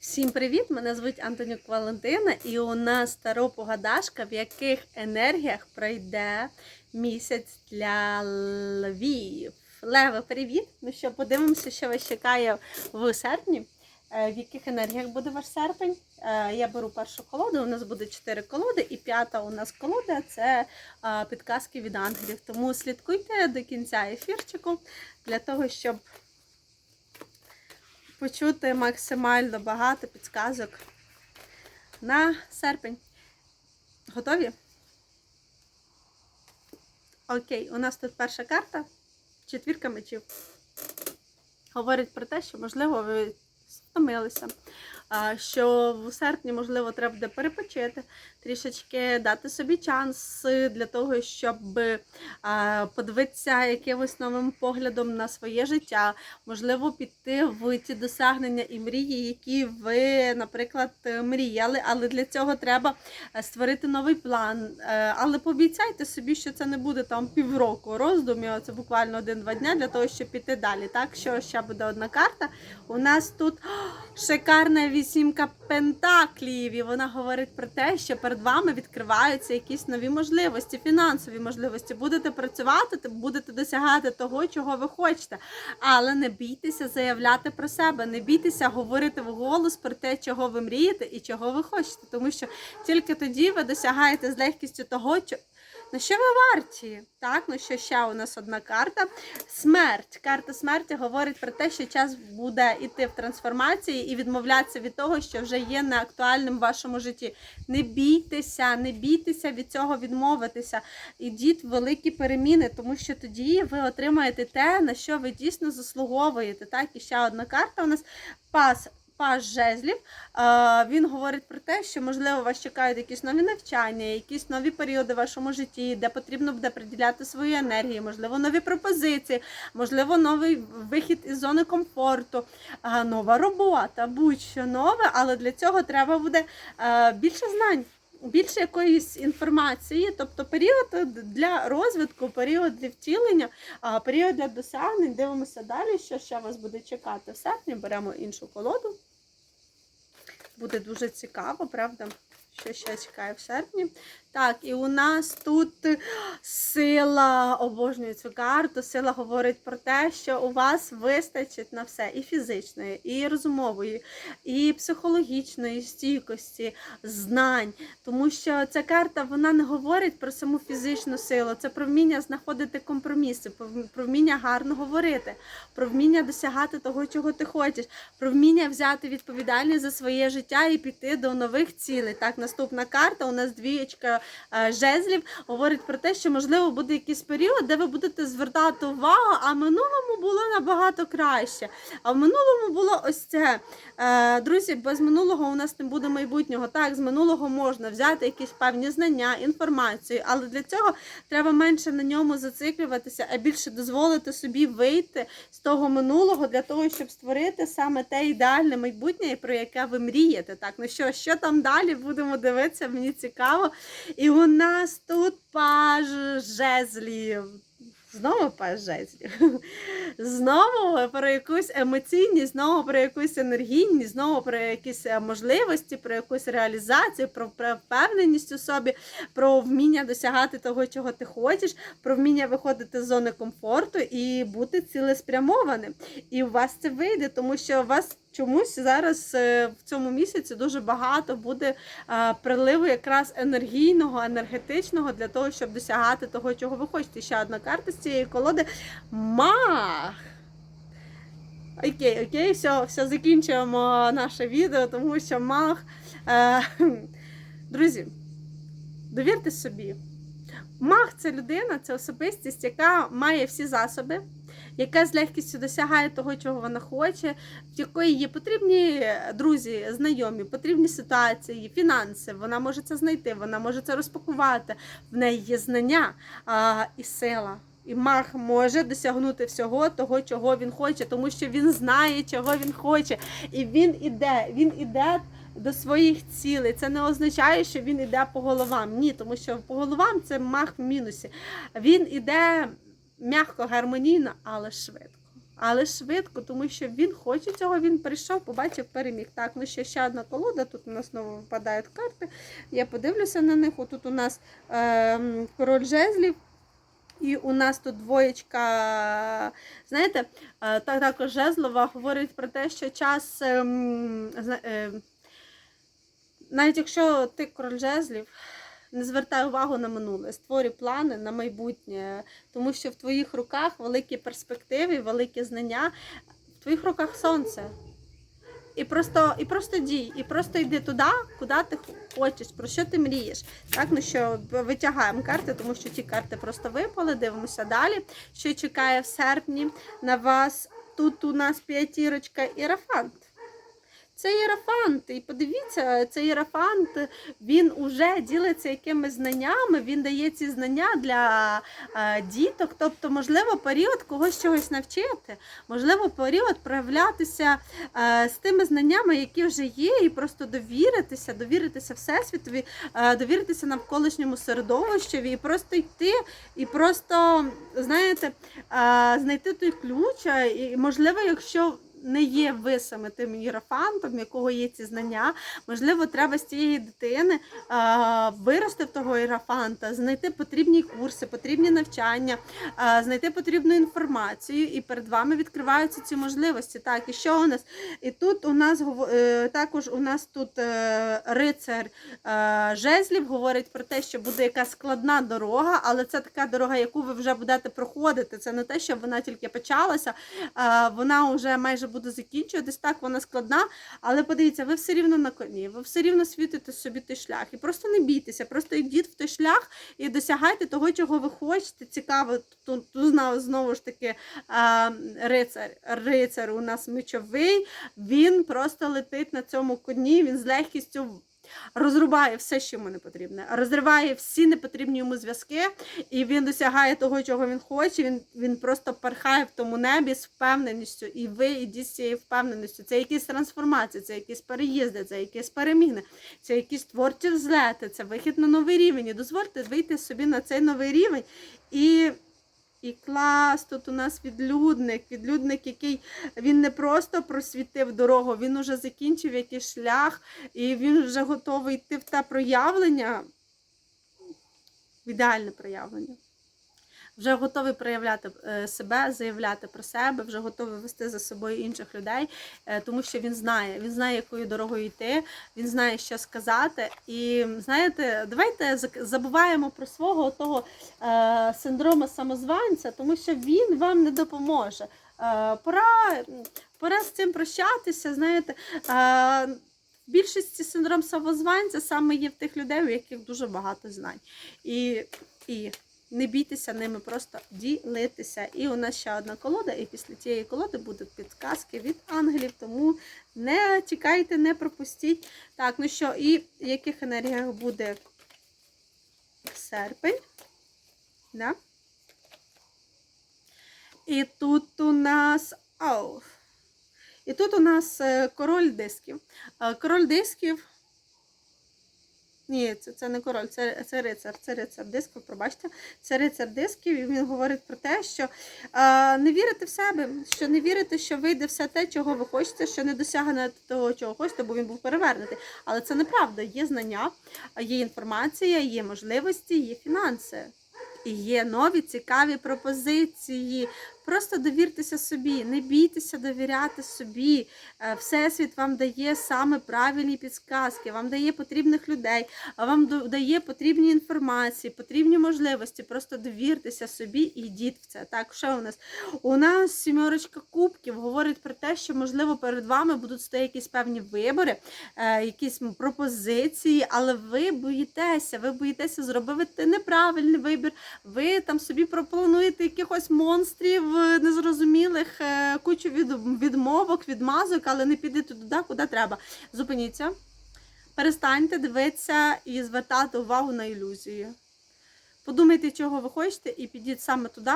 Всім привіт! Мене звуть Антонюк Валентина, і у нас таро погадашка, в яких енергіях пройде місяць для львів. Леви, привіт! Ну що, подивимося, що вас чекає в серпні. Е, В яких енергіях буде ваш серпень? Е, Я беру першу колоду. У нас буде чотири колоди, і п'ята у нас колода це е, підказки від ангелів. Тому слідкуйте до кінця ефірчику для того, щоб почути максимально багато підказок на серпень. Готові? Окей, у нас тут перша карта. Четвірка мечів. Говорить про те, що, можливо, ви втомилися. Що в серпні, можливо, треба буде перепочити, трішечки дати собі час для того, щоб подивитися якимось новим поглядом на своє життя, можливо, піти в ті досягнення і мрії, які ви, наприклад, мріяли, але для цього треба створити новий план. Е, Але пообіцяйте собі, що це не буде там півроку роздумів, це буквально один-два дня для того, щоб піти далі. Так що ще буде одна карта. У нас тут шикарна вісімка пентаклів, і вона говорить про те, що перед вами відкриваються якісь нові можливості, фінансові можливості. Будете працювати, будете досягати того, чого ви хочете. Але не бійтеся заявляти про себе, не бійтеся говорити вголос про те, чого ви мрієте і чого ви хочете. Тому що тільки тоді ви досягаєте з легкістю того, На що ви варті? Так, ну що ще у нас одна карта. Смерть. Карта смерті говорить про те, що час буде йти в трансформації і відмовлятися від того, що вже є неактуальним в вашому житті. Не бійтеся, не бійтеся від цього відмовитися. Ідіть в великі переміни, тому що тоді ви отримаєте те, на що ви дійсно заслуговуєте. Так, і ще одна карта у нас пас. Паж жезлів, Е, він говорить про те, що можливо вас чекають якісь нові навчання, якісь нові періоди в вашому житті, де потрібно буде приділяти свою енергію, можливо, нові пропозиції, можливо, новий вихід із зони комфорту, е, нова робота, будь-що нове, але для цього треба буде е, більше знань. Більше якоїсь інформації, тобто період для розвитку, період для втілення, період для досягнень. Дивимося далі, що ще вас буде чекати в серпні. Беремо іншу колоду. Буде дуже цікаво, правда? Що ще чекає в серпні. Так, і у нас тут сила, обожнюю цю карту. Сила говорить про те, що у вас вистачить на все і фізичної, і розумової, і психологічної стійкості, знань. Тому що ця карта вона не говорить про саму фізичну силу, це про вміння знаходити компроміси, про про вміння гарно говорити, про вміння досягати того, чого ти хочеш, про вміння взяти відповідальність за своє життя і піти до нових цілей. Так, наступна карта у нас двієчка е, жезлів говорить про те, що можливо буде якийсь період, де ви будете звертати увагу, а минулому було набагато краще. А в минулому було ось це. Е, Друзі, без минулого у нас не буде майбутнього. Так, з минулого можна взяти якісь певні знання, інформацію, але для цього треба менше на ньому зациклюватися, а більше дозволити собі вийти з того минулого для того, щоб створити саме те ідеальне майбутнє, про яке ви мрієте. Так, ну що, що там далі? Будемо дивитися, мені цікаво. І у нас тут паж жезлів. Знову паж жезлів. Знову про якусь емоційність, знову про якусь енергійність, знову про якісь е, можливості, про якусь реалізацію, про впевненість у собі, про вміння досягати того, чого ти хочеш, про вміння виходити з зони комфорту і бути цілеспрямованим. І у вас це вийде, тому що у вас чомусь зараз е, в цьому місяці дуже багато буде е, приливу якраз енергійного, енергетичного для того, щоб досягати того, чого ви хочете. Ще одна карта з цієї колоди мах. Окей, окей, все, все закінчуємо наше відео, тому що мах. Е, друзі, довірте собі. Мах це людина, це особистість, яка має всі засоби, яка з легкістю досягає того, чого вона хоче, в якої є потрібні друзі, знайомі, потрібні ситуації, фінанси. Вона може це знайти, вона може це розпакувати. В неї є знання а, і сила. І мах може досягнути всього того, чого він хоче, тому що він знає, чого він хоче. І він іде, він іде до своїх цілей. Це не означає, що він іде по головам. Ні, тому що по головам це мах в мінусі. Він іде м'яко, гармонійно, але швидко. але швидко, тому що він хоче цього, він прийшов, побачив, переміг. Так, ну ще ще одна колода. Тут у нас знову випадають карти. Я подивлюся на них. Отут у нас е, король жезлів. І у нас тут двоєчка, знаєте, е, також жезлова говорить про те, що час, зна- е, навіть якщо ти король жезлів, не звертай увагу на минуле, створюй плани на майбутнє, тому що в твоїх руках великі перспективи, великі знання, в твоїх руках сонце. І просто, і просто дій, і просто йди туди, куди ти хочеш, про що ти мрієш. Так, ну що витягаємо карти, тому що ті карти просто випали. Дивимося далі. Що чекає в серпні на вас? Тут у нас п'ятірочка ірафант. Це єрафант, і подивіться, цей єрафант, він уже ділиться якимись знаннями, він дає ці знання для е, діток. Тобто, можливо, період когось чогось навчити, можливо, період проявлятися е, з тими знаннями, які вже є, і просто довіритися, довіритися всесвітові, е, довіритися навколишньому середовищеві, і просто йти, і просто, знаєте, знайти той ключ. І, можливо, якщо не є ви саме тим іерофантом, якого є ці знання. Можливо, треба з цієї дитини вирости в того іерофанта, знайти потрібні курси, потрібні навчання, знайти потрібну інформацію, і перед вами відкриваються ці можливості. Так, і що у нас? І тут у нас е, також у нас тут е, рицар е, жезлів говорить про те, що буде якась складна дорога, але це така дорога, яку ви вже будете проходити. Це не те, що вона тільки почалася, вона вже майже буде закінчуватись. Так, вона складна, але подивіться, ви все рівно на коні, ви все рівно світите собі той шлях. І просто не бійтеся, просто йдіть в той шлях і досягайте того, чого ви хочете. Цікаво, тут, знову ж таки рицар. Рицар у нас мечовий, він просто летить на цьому коні, він з легкістю. Розрубає все, що йому не потрібне, розриває всі непотрібні йому зв'язки, і він досягає того, чого він хоче. Він, він просто пархає в тому небі з впевненістю, і ви йдіть з цією впевненістю. Це якісь трансформації, це якісь переїзди, це якісь переміни, це якісь творчі взлети, це вихід на новий рівень. І дозвольте вийти собі на цей новий рівень. І і клас, тут у нас відлюдник, відлюдник, який він не просто просвітив дорогу, він уже закінчив якийсь шлях, і він вже готовий йти в те проявлення, в ідеальне проявлення. Вже готовий проявляти е, себе, заявляти про себе, вже готовий вести за собою інших людей, е, тому що він знає, він знає, якою дорогою йти, він знає, що сказати. І знаєте, давайте забуваємо про свого того е, синдрому самозванця, тому що він вам не допоможе. Пора, пора з цим прощатися. Знаєте, в більшості синдром самозванця саме є в тих людей, у яких дуже багато знань. І, і не бійтеся ними, просто ділитися. І у нас ще одна колода, і після цієї колоди будуть підказки від ангелів, тому не тікайте, не пропустіть. Так, ну що, і в яких енергіях буде серпень? Да? І тут у нас. Ау. І тут у нас е, король дисків. Е, Король дисків. Ні, це, це не король, це, це рицар. Це рицар дисків, пробачте. Це рицар дисків, і він говорить про те, що е, не вірите в себе, що не вірите, що вийде все те, чого ви хочете, що не досягнете того, чого хочете, бо він був перевернутий. Але це неправда. Є знання, є інформація, є можливості, є фінанси. І є нові цікаві пропозиції. Просто довіртеся собі, не бійтеся довіряти собі. Е, Всесвіт вам дає саме правильні підсказки, вам дає потрібних людей, а вам дає потрібні інформації, потрібні можливості. Просто довіртеся собі і йдіть в це. Так, що у нас? У нас сімерочка кубків говорить про те, що можливо перед вами будуть стояти якісь певні вибори, е, якісь пропозиції, але ви боїтеся, ви боїтеся зробити неправильний вибір. Ви там собі проплануєте якихось монстрів незрозумілих, е, кучу відмовок, відмазок, але не підете туди, куди треба. Зупиніться, перестаньте дивитися і звертати увагу на ілюзії. Подумайте, чого ви хочете, і підіть саме туди,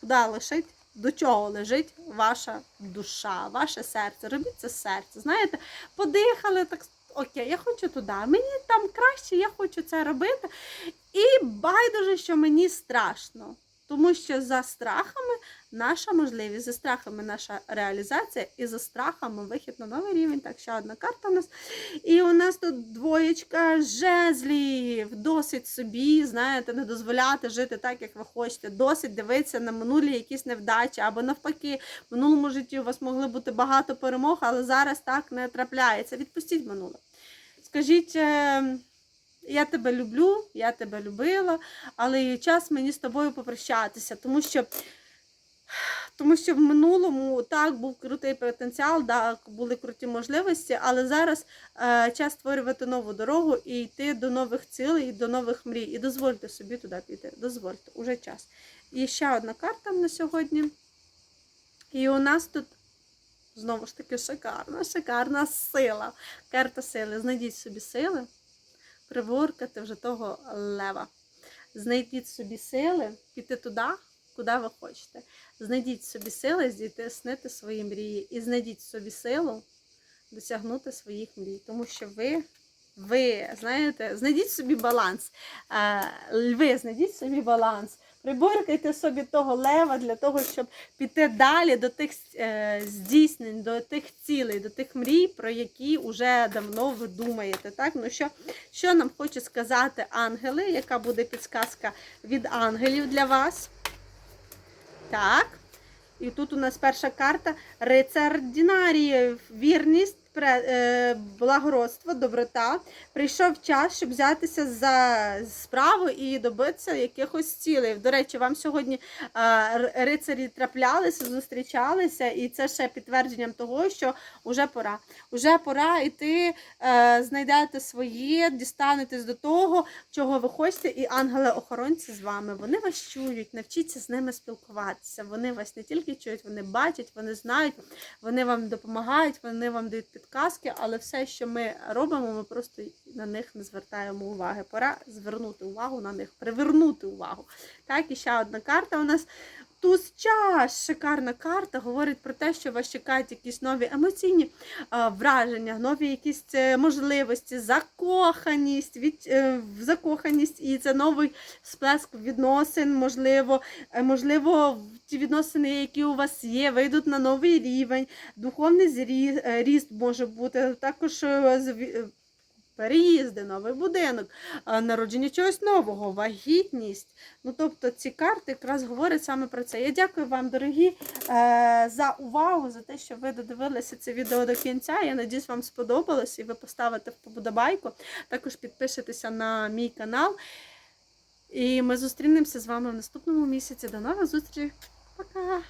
куди лежить, до чого лежить ваша душа, ваше серце. Робіть це серце. Знаєте, подихали так. Окей, я хочу туди. Мені там краще, я хочу це робити. І байдуже, що мені страшно. Тому що за страхами наша можливість, за страхами наша реалізація і за страхами вихід на новий рівень. Так, ще одна карта у нас. І у нас тут двоєчка жезлів. Досить собі, знаєте, не дозволяти жити так, як ви хочете. Досить дивитися на минулі якісь невдачі, або навпаки, в минулому житті у вас могли бути багато перемог, але зараз так не трапляється. Відпустіть минуле. Скажіть. Я тебе люблю, я тебе любила, але є час мені з тобою попрощатися, тому що тому що в минулому так був крутий потенціал, так, були круті можливості, але зараз е, час створювати нову дорогу і йти до нових цілей, до нових мрій. І дозвольте собі туди піти. Дозвольте, уже час. І ще одна карта на сьогодні. І у нас тут знову ж таки шикарна, шикарна сила. Карта сили. Знайдіть собі сили, приворкати вже того лева. Знайдіть собі сили, піти туди, куди ви хочете. Знайдіть собі сили здійснити свої мрії. І знайдіть собі силу досягнути своїх мрій. Тому що ви, ви знаєте, знайдіть собі баланс. Е, Льви, знайдіть собі баланс. Приборкайте собі того лева для того, щоб піти далі до тих е, здійснень, до тих цілей, до тих мрій, про які вже давно ви думаєте. Так? Ну що, що нам хочуть сказати ангели? Яка буде підсказка від ангелів для вас? Так. І тут у нас перша карта Рицар Дінаріїв. Вірність, благородство, доброта. Прийшов час, щоб взятися за справу і добитися якихось цілей. До речі, вам сьогодні е, рицарі траплялися, зустрічалися, і це ще підтвердженням того, що вже пора. Уже пора йти, е, знайдете своє, дістанетесь до того, чого ви хочете, і ангели-охоронці з вами. Вони вас чують, навчіться з ними спілкуватися. Вони вас не тільки чують, вони бачать, вони знають, вони вам допомагають, вони вам дають підказки, але все, що ми робимо, ми просто на них не звертаємо уваги. Пора звернути увагу на них, привернути увагу. Так, і ще одна карта у нас. Туз час, шикарна карта, говорить про те, що вас чекають якісь нові емоційні враження, нові якісь е, можливості, закоханість, від, е, закоханість, і це новий сплеск відносин, можливо, е, можливо, ті відносини, які у вас є, вийдуть на новий рівень, духовний зрі- е, ріст може бути, також переїзди, новий будинок, народження чогось нового, вагітність. Ну, тобто ці карти якраз говорять саме про це. Я дякую вам, дорогі, е, за увагу, за те, що ви додивилися це відео до кінця. Я надіюсь, вам сподобалось і ви поставите вподобайку. Також підпишетеся на мій канал. І ми зустрінемося з вами в наступному місяці. До нових зустрічей. Пока!